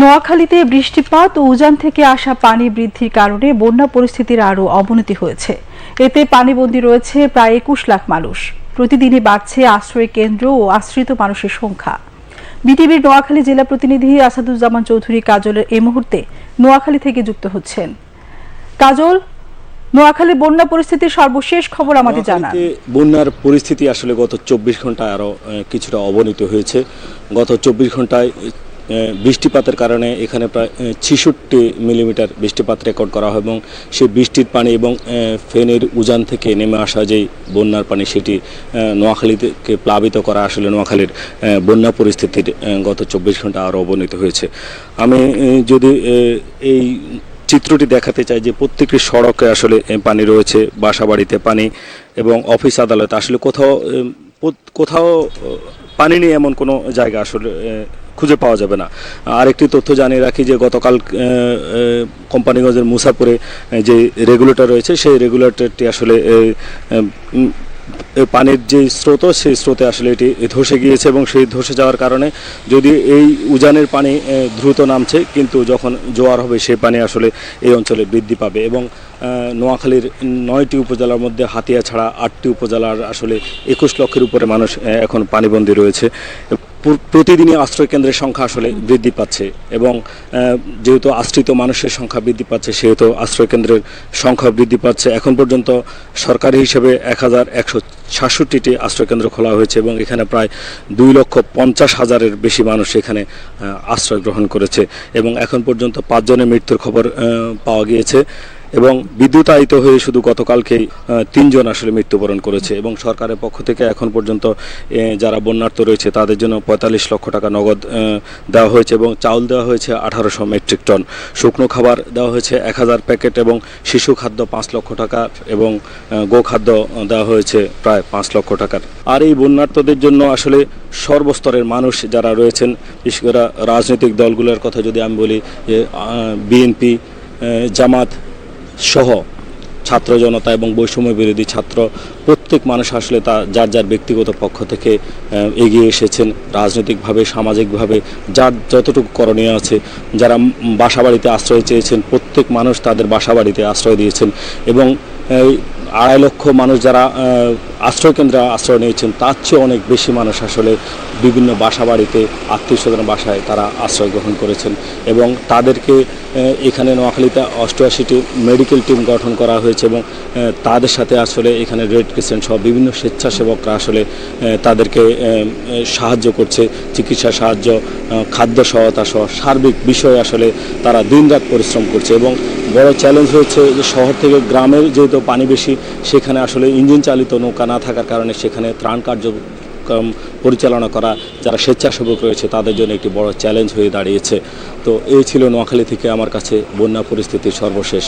নোয়াখালীতে বৃষ্টিপাত ও উজান থেকে আসা পানি বৃদ্ধির কারণে বন্যা পরিস্থিতির আরও অবনতি হয়েছে। এতে পানিবন্দী রয়েছে প্রায় একুশ লাখ মানুষ। প্রতিদিনই বাড়ছে আশ্রয় কেন্দ্র ও আশ্রিত মানুষের সংখ্যা। বিটিভির নোয়াখালী জেলা প্রতিনিধি আসাদুজ্জামান চৌধুরী কাজলের এই মুহূর্তে নোয়াখালী থেকে যুক্ত হচ্ছেন। কাজল নোয়াখালী বন্যা পরিস্থিতির সর্বশেষ খবর আমাদের জানান। নোয়াখালীতে বন্যার পরিস্থিতি আসলে গত চব্বিশ ঘন্টায় আরও কিছুটা অবনীত হয়েছে। গত চব্বিশ ঘন্টায় বৃষ্টিপাতের কারণে এখানে প্রায় ছিষট্টি মিলিমিটার বৃষ্টিপাত রেকর্ড করা হয় এবং সেই বৃষ্টির পানি এবং ফেনের উজান থেকে নেমে আসা যেই বন্যার পানি সেটি নোয়াখালীকে প্লাবিত করা আসলে নোয়াখালীর বন্যা পরিস্থিতির গত চব্বিশ ঘণ্টা আরও অবনীত হয়েছে। আমি যদি এই চিত্রটি দেখাতে চাই যে প্রত্যেকটি সড়কে আসলে পানি রয়েছে বাসা বাড়িতে পানি এবং অফিস আদালতে। আসলে কোথাও কোথাও পানি নেই এমন কোনো জায়গা আসলে খুঁজে পাওয়া যাবে না। আরেকটি তথ্য জানিয়ে রাখি যে গতকাল কোম্পানিগঞ্জের মুসাপুরে যে রেগুলেটর রয়েছে, সেই রেগুলেটরটি আসলে পানির যে স্রোত, সেই স্রোতে আসলে এটি ধসে গিয়েছে এবং সেই ধসে যাওয়ার কারণে যদি এই উজানের পানি দ্রুত নামছে, কিন্তু যখন জোয়ার হবে সেই পানি আসলে এই অঞ্চলে বৃদ্ধি পাবে এবং নোয়াখালীর নয়টি উপজেলার মধ্যে হাতিয়া ছাড়া আটটি উপজেলার আসলে একুশ লক্ষের উপরে মানুষ এখন পানিবন্দী রয়েছে। প্রতিদিনই আশ্রয় কেন্দ্রের সংখ্যা আসলে বৃদ্ধি পাচ্ছে এবং যেহেতু আশ্রিত মানুষের সংখ্যা বৃদ্ধি পাচ্ছে, সেহেতু আশ্রয় কেন্দ্রের সংখ্যা বৃদ্ধি পাচ্ছে। এখন পর্যন্ত সরকারি হিসেবে এক হাজার একশো সাতষট্টিটি আশ্রয় কেন্দ্র খোলা হয়েছে এবং এখানে প্রায় দুই লক্ষ পঞ্চাশ হাজারের বেশি মানুষ এখানে আশ্রয় গ্রহণ করেছে। এবং এখন পর্যন্ত পাঁচজনের মৃত্যুর খবর পাওয়া গিয়েছে। এবং বিদ্যুতায়িত হয়ে শুধু গতকালকেই তিনজন আসলে মৃত্যুবরণ করেছে এবং সরকারের পক্ষ থেকে এখন পর্যন্ত যারা বন্যার্থ রয়েছে তাদের জন্য পঁয়তাল্লিশ লক্ষ টাকা নগদ দেওয়া হয়েছে এবং চাউল দেওয়া হয়েছে আঠারোশো মেট্রিক টন। শুকনো খাবার দেওয়া হয়েছে এক হাজার প্যাকেট এবং শিশু খাদ্য পাঁচ লক্ষ টাকা এবং গোখাদ্য দেওয়া হয়েছে প্রায় পাঁচ লক্ষ টাকার। আর এই বন্যার্থদের জন্য আসলে সর্বস্তরের মানুষ যারা রয়েছেন, বিশেষ করে রাজনৈতিক দলগুলোর কথা যদি আমি বলি যে বিএনপি জামাত সহ ছাত্র জনতা এবং বৈষম্য বিরোধী ছাত্র, প্রত্যেক মানুষ আসলে তা, যার যার ব্যক্তিগত পক্ষ থেকে এগিয়ে এসেছেন রাজনৈতিকভাবে, সামাজিকভাবে, যার যতটুকু করণীয় আছে, যারা বাসা বাড়িতে আশ্রয় চেয়েছেন, প্রত্যেক মানুষ তাদের বাসা বাড়িতে আশ্রয় দিয়েছেন এবং আড়াই লক্ষ মানুষ যারা আহ, আশ্রয় নিয়েছেন তার চেয়ে অনেক বেশি মানুষ আসলে বিভিন্ন বাসা বাড়িতে আত্মীয় স্বজন বাসায় তারা আশ্রয় গ্রহণ করেছেন এবং তাদেরকে এখানে নোয়াখালীতে অষ্টআশিটি মেডিকেল টিম গঠন করা হয়েছে এবং তাদের সাথে আসলে এখানে রেড ক্রিসেন্ট সহ বিভিন্ন স্বেচ্ছাসেবকরা আসলে তাদেরকে সাহায্য করছে চিকিৎসা সাহায্য খাদ্য সহায়তা সহ সার্বিক বিষয়ে আসলে তারা দিনরাত পরিশ্রম করছে এবং বড় চ্যালেঞ্জ হয়েছে যে শহর থেকে গ্রামের যেহেতু পানি বেশি সেখানে আসলে ইঞ্জিন চালিত নৌকা না থাকার কারণে সেখানে ত্রাণ কার্যক্রম পরিচালনা করা, যারা স্বেচ্ছাসেবক রয়েছে, তাদের জন্য একটি বড় চ্যালেঞ্জ হয়ে দাঁড়িয়েছে। তো এই ছিল নোয়াখালী থেকে আমার কাছে বন্যা পরিস্থিতি সর্বশেষ।